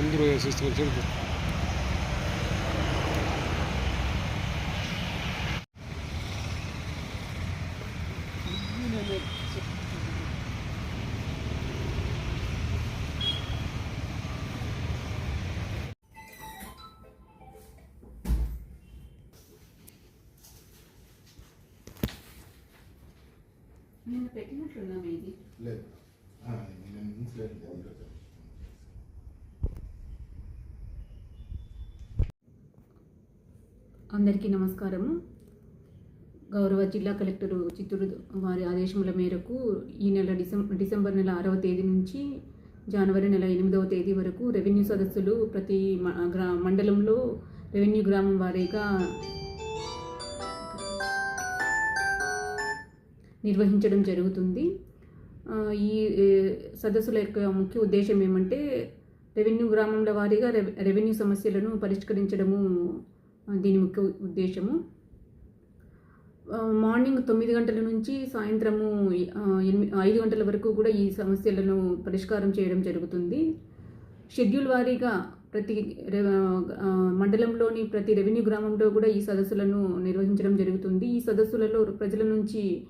అందరూ సిస్టమ్ చెడు నిన్న పెట్టినట్లున్నాం ఇది లేదు ఆ, నేను ఇన్సిడెంట్ లేదు అందరికీ నమస్కారము. గౌరవ జిల్లా కలెక్టరు చిత్తూరు వారి ఆదేశముల మేరకు ఈ నెల డిసెం డిసెంబర్ నెల ఆరవ తేదీ నుంచి జనవరి నెల ఎనిమిదవ తేదీ వరకు రెవెన్యూ సదస్సులు ప్రతి మ- గ్రా మండలంలో రెవెన్యూ గ్రామం వారీగా నిర్వహించడం జరుగుతుంది. ఈ సదస్సుల యొక్క ముఖ్య ఉద్దేశం ఏమంటే రెవెన్యూ గ్రామంల వారీగా రెవెన్యూ సమస్యలను పరిష్కరించడము దీని ముఖ్య ఉద్దేశము. మార్నింగ్ తొమ్మిది గంటల నుంచి సాయంత్రము ఎనిమిది ఐదు గంటల వరకు కూడా ఈ సమస్యలను పరిష్కారం చేయడం జరుగుతుంది. షెడ్యూల్ వారీగా ప్రతి రె- మండలంలోని ప్రతి రెవెన్యూ గ్రామంలో కూడా ఈ సదస్సులను నిర్వహించడం జరుగుతుంది. ఈ సదస్సులలో ప్రజల నుంచి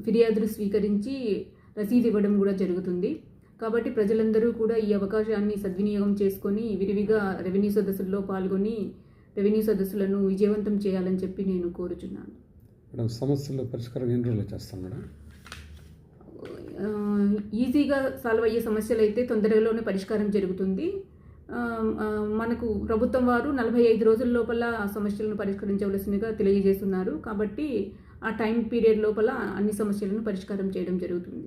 ఫిర్యాదులు స్వీకరించి రసీదు ఇవ్వడం కూడా జరుగుతుంది. కాబట్టి ప్రజలందరూ కూడా ఈ అవకాశాన్ని సద్వినియోగం చేసుకొని విరివిగా రెవెన్యూ సదస్సుల్లో పాల్గొని రెవెన్యూ సదస్సులను విజయవంతం చేయాలని చెప్పి నేను కోరుచున్నాను. మేడం సమస్యల పరిష్కారం ఎన్ని రోజులు చేస్తాం మేడం? ఈజీగా సాల్వ్ అయ్యే సమస్యలు అయితే తొందరలోనే పరిష్కారం జరుగుతుంది. మనకు ప్రభుత్వం వారు నలభై ఐదు రోజుల లోపల ఆ సమస్యలను పరిష్కరించవలసిందిగా తెలియజేస్తున్నారు. కాబట్టి ఆ టైం పీరియడ్ లోపల అన్ని సమస్యలను పరిష్కారం చేయడం జరుగుతుంది.